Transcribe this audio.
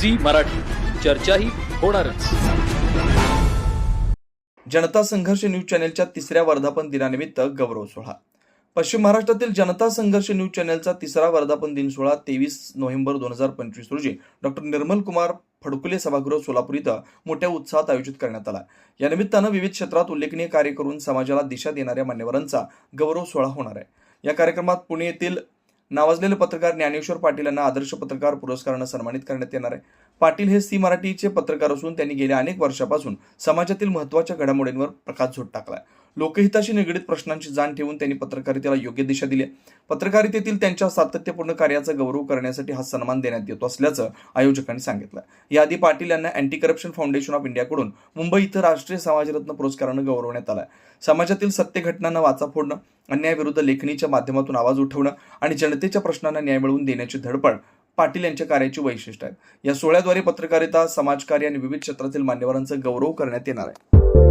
Zee Marathi. चर्चाही होणारच. जनता संघर्ष न्यूज चॅनेलच्या तिसऱ्या वर्धापन दिनानिमित्त गौरव सोहळा. पश्चिम महाराष्ट्रातील जनता संघर्ष न्यूज चॅनेलचा तिसरा वर्धापन दिन सोहळा तेवीस नोव्हेंबर दोन हजार पंचवीस रोजी डॉक्टर निर्मल कुमार फडकुले सभागृह सोलापूर इथं मोठ्या उत्साहात आयोजित करण्यात आला. या निमित्तानं विविध क्षेत्रात उल्लेखनीय कार्य करून समाजाला दिशा देणाऱ्या मान्यवरांचा गौरव सोहळा होणार आहे. या कार्यक्रमात पुणे येथील नावाजलेले पत्रकार ज्ञानेश्वर पाटील यांना आदर्श पत्रकार पुरस्कारानं सन्मानित करण्यात येणार आहे. पाटील हे सी मराठीचे पत्रकार असून त्यांनी गेल्या अनेक वर्षापासून समाजातील महत्त्वाच्या घडामोडींवर प्रकाश झोड टाकलाय. लोकहिताशी निगडीत प्रश्नांची जाण ठेवून त्यांनी पत्रकारितेला योग्य दिशा दिली पत्रकारितेतील त्यांच्या सातत्यपूर्ण कार्याचा गौरव करण्यासाठी हा सन्मान देण्यात येतो असल्याचं आयोजकांनी सांगितलं. याआधी पाटील यांना अँटी करप्शन फाउंडेशन ऑफ इंडियाकडून मुंबई इथं राष्ट्रीय समाजरत्न पुरस्कारानं गौरवण्यात आलाय समाजातील सत्य घटनांना वाचा फोडणं अन्यायाविरुद्ध लेखणीच्या माध्यमातून आवाज उठवणं आणि जनतेच्या प्रश्नांना न्याय मिळवून देण्याची धडपड पाटील यांच्या कार्याची वैशिष्ट्य आहे. या सोहळ्याद्वारे पत्रकारिता समाजकार्य आणि विविध क्षेत्रातील मान्यवरांचा गौरव करण्यात येणार आहे.